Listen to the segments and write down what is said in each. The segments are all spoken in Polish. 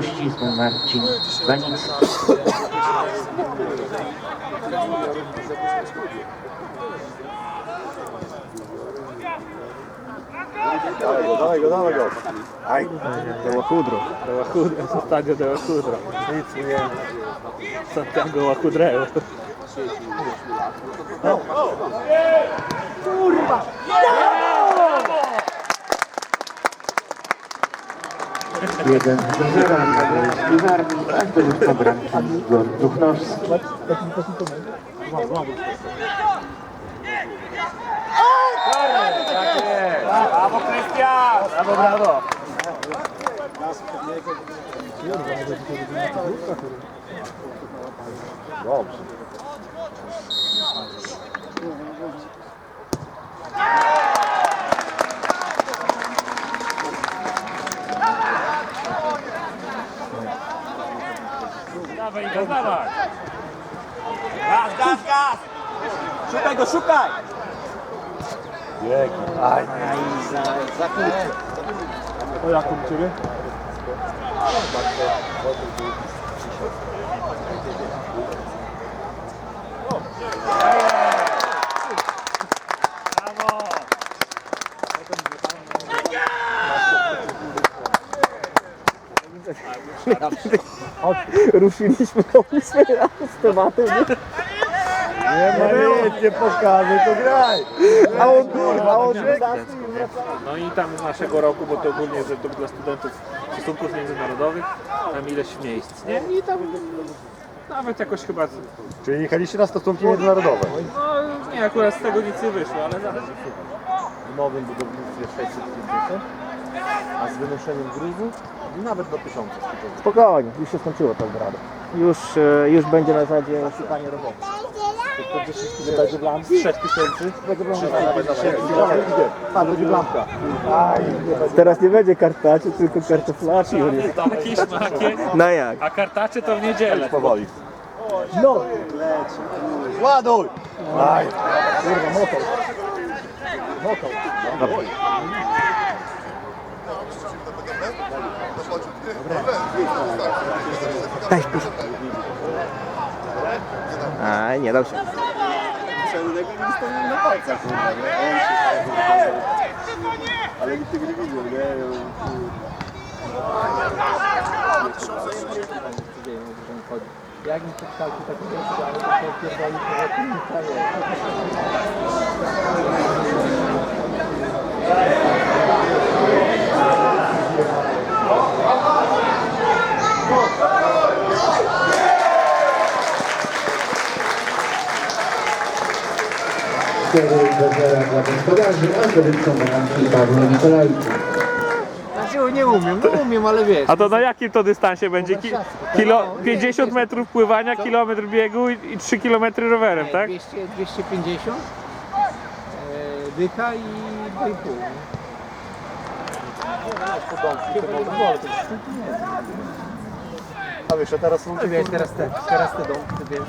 pościsk Marcin Wanicki. Dawaj go, dawaj go, dawaj go. Aj, de Łachudro. De Łachudro, Santiago de Łachudro. Nic nie wiem. Santiago Łachudreo. No. Kurwa! Yeah! 1, Żyrami Śliwarni, Antoniusz Pobranki, Igor Duchnowski. Brawo Krystian! Brawo, brawo! Dobrze. Iga, dawaj. Gaz, gaz, gaz! Szukaj go, szukaj! Jeki. Aj, O jak u Ciebie? Brawo! Ruszyliśmy ósmej z tematem. nie ma nic, nie pokażę, to graj. A on kurwa, on No i tam z naszego roku, bo to ogólnie że to dla studentów stosunków międzynarodowych, tam ileś miejsc, nie? I tam nawet jakoś chyba, Czyli jechaliście na stosunki międzynarodowe. no nie, akurat z tego nic nie wyszło, ale zaraz. W nowym budownictwie 650, a z wynoszeniem gruzu nawet do 1000 Spokojnie, już się skończyło to brado. Już, e, już będzie na zasadzie szukanie roboty. To 10 tysięcy będzie blank, 6000, Będzie blanka. 350 A, będzie blanka. Teraz nie będzie kartaczy, tylko kartoflaci. Takie śmakie, No jak? a kartacze to w niedzielę. powoli. No, Ładuj! Aj, kurwa, motor. Motor. Daj spójrz. A nie dał się. na palcach, Ale nikt tego nie widział, nie? Jak mi podstawki tak nie to pierdoli po tym 4 do dla gospodarzy, a zdobywcą bramki Paweł Nikolajczyk. Znaczy, no nie umiem, no umiem, ale wiesz. A to na jakim to dystansie będzie? Ki kilo 50 metrów pływania, kilometr biegu i, i 3 km rowerem, tak? 200, 250, e, dycha i no 2,5. A wiesz, a teraz są wiesz, teraz te, teraz te domki, wiesz,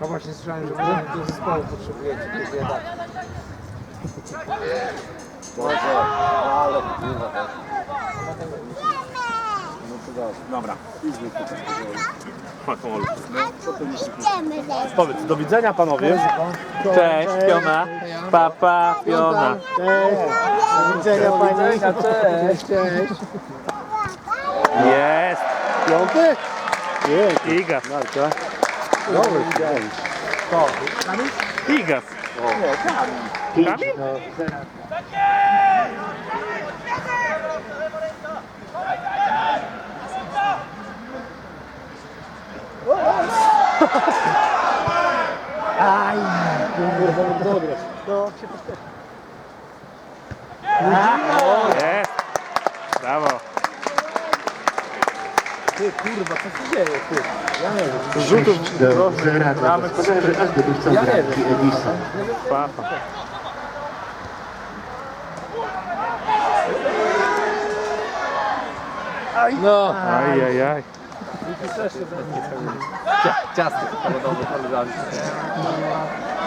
no właśnie słyszałem, że do zespołu potrzebujecie, to bieda. Może, ale kurwa Dobra. Powiedz, do widzenia panowie. Cześć, piona. Papa, piona. Do widzenia pani. Cześć, cześć. Jest. Piąty? Igas. Marka. Dobry, widziałem. Igas. Do kurwa, dobre. No, się Jest. Brawo. Ty, kurwa, co się dzieje, ty? Ja nie wiem. Rzutów Do zera dla gospodarzy, a zdobywcą Ja nie bramki Edison. Papa. No, Aj, aj, aj. ciasty samochodowe, koleżanki.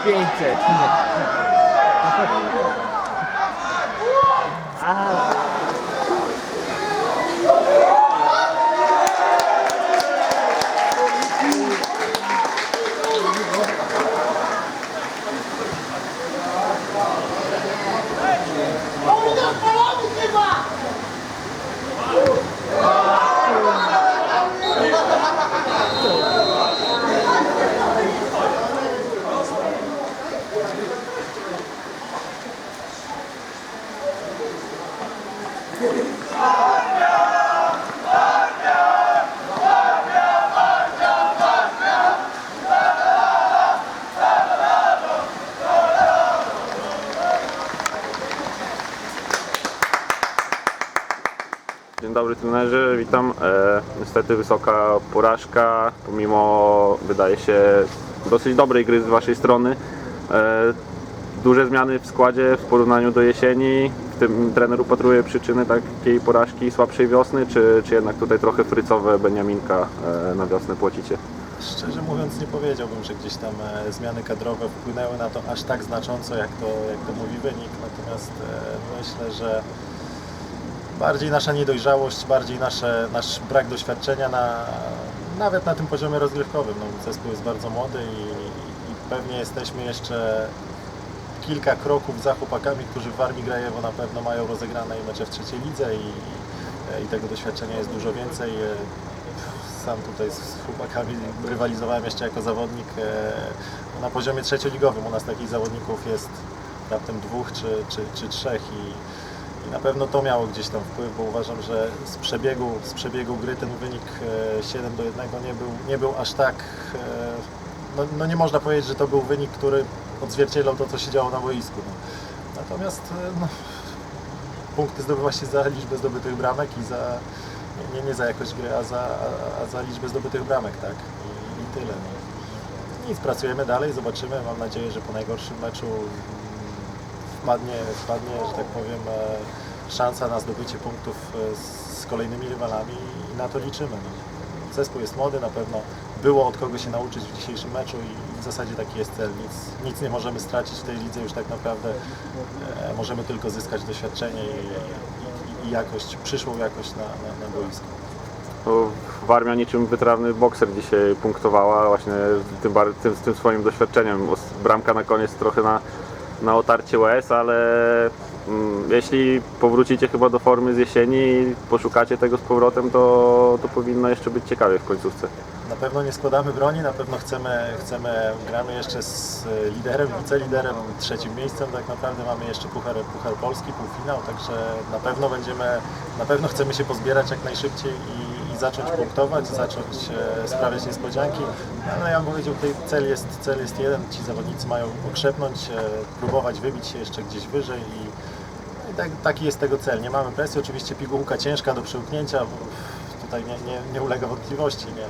500. Dzień dobry trenerze, witam. E, niestety wysoka porażka, pomimo wydaje się dosyć dobrej gry z Waszej strony. E, duże zmiany w składzie w porównaniu do jesieni. Tym trener upatruje przyczyny takiej porażki słabszej wiosny, czy, czy jednak tutaj trochę frycowe Beniaminka e, na wiosnę płacicie? Szczerze mówiąc nie powiedziałbym, że gdzieś tam e, zmiany kadrowe wpłynęły na to aż tak znacząco, jak to, jak to mówi wynik. Natomiast e, myślę, że bardziej nasza niedojrzałość, bardziej nasze, nasz brak doświadczenia na, nawet na tym poziomie rozgrywkowym. No, zespół jest bardzo młody i, i pewnie jesteśmy jeszcze kilka kroków za chłopakami, którzy w Armii Grajewo na pewno mają rozegrane i mecze w trzeciej lidze i, i tego doświadczenia jest dużo więcej. E, Sam tutaj z chłopakami rywalizowałem jeszcze jako zawodnik e, na poziomie trzecioligowym. U nas takich zawodników jest raptem dwóch czy, czy, czy trzech i, i na pewno to miało gdzieś tam wpływ, bo uważam, że z przebiegu, z przebiegu gry ten wynik e, 7 do 1 nie był, nie był aż tak. E, no, no nie można powiedzieć, że to był wynik, który odzwierciedlał to, co się działo na boisku. No. Natomiast e, no, punkty zdobywa się za liczbę zdobytych bramek i za, nie, nie za jakość gry, a za, a, a za liczbę zdobytych bramek, tak? I, i tyle. No. Nic, pracujemy dalej, zobaczymy. Mam nadzieję, że po najgorszym meczu wpadnie, wpadnie że tak powiem, e, szansa na zdobycie punktów e, z, z kolejnymi rywalami i na to liczymy. No. Zespół jest młody, na pewno było od kogo się nauczyć w dzisiejszym meczu i w zasadzie taki jest cel. Nic, nic nie możemy stracić w tej lidze, już tak naprawdę e, możemy tylko zyskać doświadczenie i, i, i jakość, przyszłą jakość na, na, na boisku. No, Warmia niczym wytrawny bokser dzisiaj punktowała właśnie tym, tym, tym swoim doświadczeniem. Bramka na koniec trochę na, na otarcie łez, ale mm, jeśli powrócicie chyba do formy z jesieni i poszukacie tego z powrotem, to, to powinno jeszcze być ciekawie w końcówce. Na pewno nie składamy broni, na pewno chcemy, chcemy gramy jeszcze z e, liderem, wiceliderem, trzecim miejscem, tak naprawdę mamy jeszcze Puchar, Puchar Polski, półfinał, także na pewno będziemy, na pewno chcemy się pozbierać jak najszybciej i, i zacząć punktować, zacząć e, sprawiać niespodzianki. No ja bym powiedział, tutaj cel jest, cel jest jeden, ci zawodnicy mają okrzepnąć, e, próbować wybić się jeszcze gdzieś wyżej i, i tak, taki jest tego cel. Nie mamy presji, oczywiście pigułka ciężka do przełknięcia, tutaj nie, nie, nie ulega wątpliwości. Nie,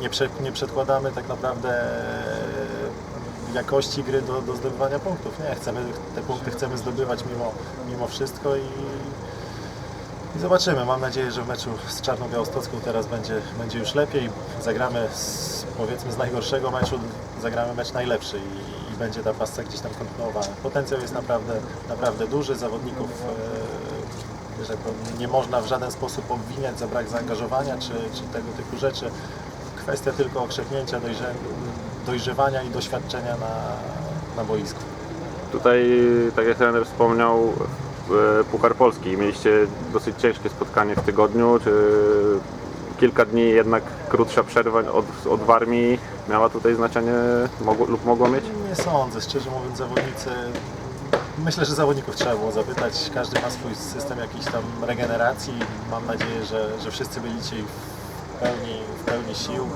nie, prze, nie przedkładamy tak naprawdę e, jakości gry do, do zdobywania punktów. Nie, chcemy, te punkty chcemy zdobywać mimo, mimo wszystko i, i zobaczymy. Mam nadzieję, że w meczu z Czarną Białostocką teraz będzie, będzie już lepiej. Zagramy z, powiedzmy z najgorszego meczu, zagramy mecz najlepszy i, i będzie ta pasca gdzieś tam kontynuowana. Potencjał jest naprawdę, naprawdę duży. Zawodników e, że nie można w żaden sposób obwiniać za brak zaangażowania czy, czy tego typu rzeczy. Kwestia tylko okrzepnięcia, dojrze, dojrzewania i doświadczenia na, na boisku. Tutaj, tak jak trener wspomniał, e, Puchar Polski. Mieliście dosyć ciężkie spotkanie w tygodniu, czy kilka dni jednak krótsza przerwa od, od Warmii miała tutaj znaczenie mogło, lub mogła mieć? Nie sądzę, szczerze mówiąc, zawodnicy. Myślę, że zawodników trzeba było zapytać. Każdy ma swój system jakiejś tam regeneracji. Mam nadzieję, że, że wszyscy byli dzisiaj pełni, w pełni sił.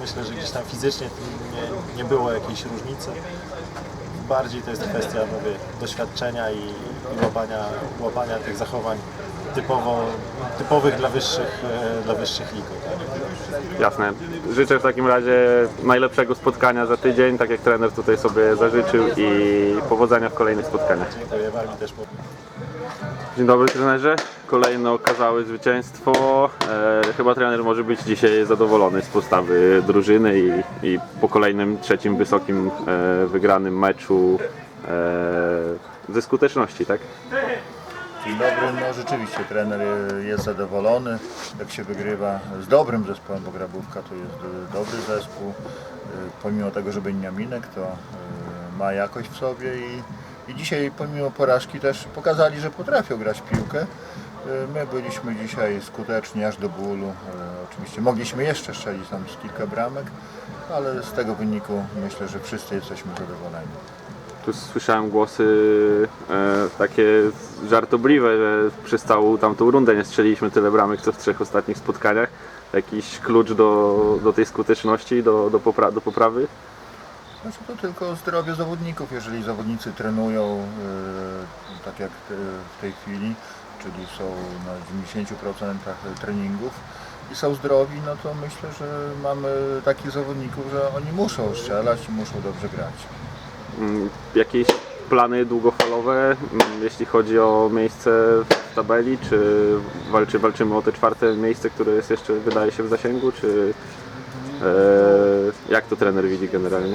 Myślę, że gdzieś tam fizycznie nie, nie było jakiejś różnicy. Bardziej to jest kwestia, mówię, doświadczenia i, i łapania, łapania tych zachowań typowo, typowych dla wyższych, e, dla wyższych lig. Jasne. Życzę w takim razie najlepszego spotkania za tydzień, tak jak trener tutaj sobie zażyczył i powodzenia w kolejnych spotkaniach. Dziękuję Wami też. Dzień dobry trenerze. Kolejne okazałe zwycięstwo. E, chyba trener może być dzisiaj zadowolony z postawy drużyny i, i po kolejnym trzecim wysokim e, wygranym meczu e, ze skuteczności, tak? Dzień dobry, no rzeczywiście trener jest zadowolony, jak się wygrywa z dobrym zespołem, bo Grabówka to jest e, dobry zespół. E, Pomimo tego, że Beniaminek to e, ma jakość w sobie i, i dzisiaj pomimo porażki też pokazali, że potrafią grać piłkę. E, My byliśmy dzisiaj skuteczni aż do bólu. E, Oczywiście mogliśmy jeszcze strzelić tam z kilka bramek, ale z tego wyniku myślę, że wszyscy jesteśmy zadowoleni. Tu słyszałem głosy e, takie żartobliwe, że przez całą tamtą rundę nie strzeliliśmy tyle bramek co w trzech ostatnich spotkaniach. Jakiś klucz do, do tej skuteczności, do, do, popra- do poprawy? Znaczy to tylko zdrowie zawodników, jeżeli zawodnicy trenują e, tak jak w tej chwili, czyli są na 90% treningów i są zdrowi, no to myślę, że mamy takich zawodników, że oni muszą strzelać i muszą dobrze grać. Mm, Jakieś plany długofalowe, mm, jeśli chodzi o miejsce w tabeli, czy walczy, walczymy o te czwarte miejsce, które jest jeszcze, wydaje się, w zasięgu, czy e, jak to trener widzi generalnie?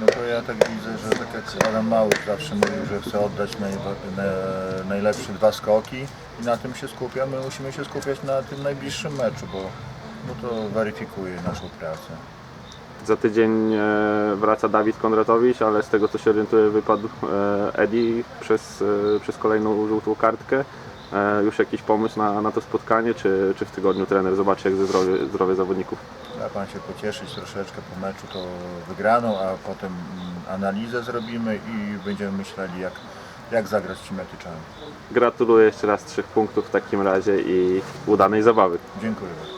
No to ja tak widzę, że tak jak Adam Mały zawsze mówił, że chce oddać naj, na, najlepsze dwa skoki i na tym się skupia. My musimy się skupiać na tym najbliższym meczu, bo, bo to weryfikuje naszą pracę. Za tydzień e, wraca Dawid Kondratowicz, ale z tego co się orientuję wypadł e, Edi przez, e, przez kolejną żółtą kartkę. E, już jakiś pomysł na, na to spotkanie, czy, czy w tygodniu trener zobaczy jak ze zdrowie, zdrowie zawodników? Da Pan się pocieszyć troszeczkę po meczu to wygraną, a potem mm, analizę zrobimy i będziemy myśleli jak, jak zagrać ci. Gratuluję jeszcze raz trzech punktów w takim razie i udanej zabawy. Dziękuję bardzo.